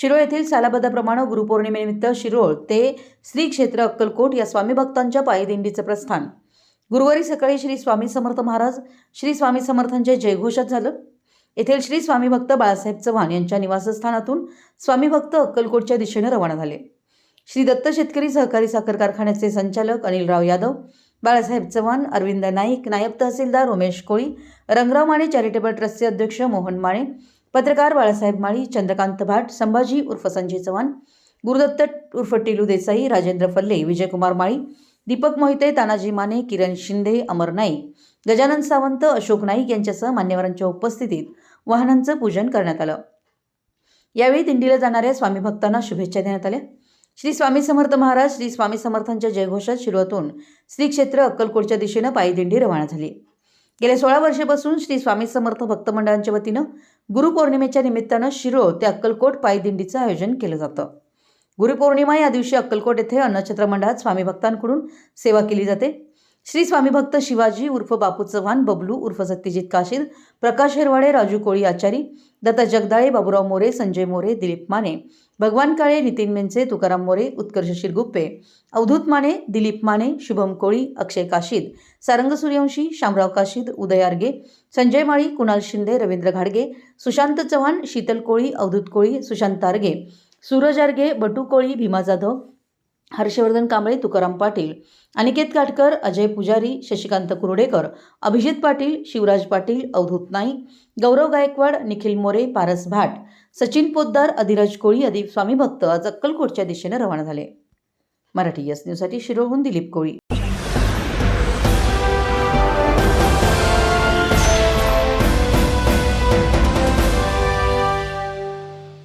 शिरोळ येथील सालाबद्धाप्रमाणे गुरुपौर्णिमेनिमित्त शिरोळ ते श्री क्षेत्र अक्कलकोट या स्वामी भक्तांच्या पायदिंडीचं प्रस्थान. गुरुवारी सकाळी श्री स्वामी समर्थ महाराज श्री स्वामी समर्थांचे जयघोषात झालं. येथील श्री स्वामी भक्त बाळासाहेब चव्हाण यांच्या निवासस्थानातून स्वामी भक्त अक्कलकोटच्या दिशेने रवाना झाले. श्री दत्त शेतकरी सहकारी साखर कारखान्याचे संचालक अनिलराव यादव बाळासाहेब चव्हाण अरविंद नाईक नायब तहसीलदार उमेश कोळी रंगराव माने चॅरिटेबल ट्रस्टचे अध्यक्ष मोहन माने पत्रकार बाळासाहेब माळी चंद्रकांत भाट संभाजी उर्फ संजय चव्हाण गुरुदत्त उर्फ टेलू देसाई राजेंद्र फल्ले विजयकुमार माळी दीपक मोहिते तानाजी माने किरण शिंदे अमर नाईक गजानन सावंत अशोक नाईक यांच्यासह मान्यवरांच्या उपस्थितीत वाहनांचं पूजन करण्यात आलं. यावेळी दिंडीला जाणाऱ्या स्वामी भक्तांना शुभेच्छा देण्यात आल्या. श्री स्वामी समर्थ महाराज श्री स्वामी समर्थांच्या जयघोषात शिरोतून श्री क्षेत्र अक्कलकोटच्या दिशेनं पायी दिंडी रवाना झाली. गेल्या सोळा वर्षापासून श्री स्वामी समर्थ भक्त मंडळांच्या वतीनं गुरुपौर्णिमेच्या निमित्तानं शिरो ते अक्कलकोट पायदिंडीचं आयोजन केलं जातं. गुरुपौर्णिमा या दिवशी अक्कलकोट येथे अन्नछत्र मंडळात स्वामी भक्तांकडून सेवा केली जाते. श्री स्वामी भक्त शिवाजी उर्फ बापू चव्हाण बबलू उर्फ सत्यजित काशीद प्रकाश हेरवाडे राजू कोळी आचारी दत्ता जगदाळे बाबूराव मोरे संजय मोरे दिलीप माने भगवान काळे नितीन मेंचे तुकाराम मोरे उत्कर्ष शिरगुप्पे अवधूत माने दिलीप माने शुभम कोळी अक्षय काशीद सारंग सूर्यवंशी शामराव काशीद उदय आर्गे संजय माळी कुणाल शिंदे रवींद्र घाडगे सुशांत चव्हाण शीतल कोळी अवधूत कोळी सुशांत आर्गे सूरज आर्गे बटू कोळी भीमा जाधव हर्षवर्धन कांबळे तुकाराम पाटील अनिकेत काटकर अजय पुजारी शशिकांत कुर्डेकर अभिजित पाटील शिवराज पाटील अवधूत नाईक गौरव गायकवाड निखिल मोरे पारस भाट सचिन पोद्दार अधिराज कोळी आदी स्वामी भक्त आज अक्कलकोटच्या दिशेने रवाना झाले. मराठी यस न्यूजसाठी शिरोळहून दिलीप कोळी.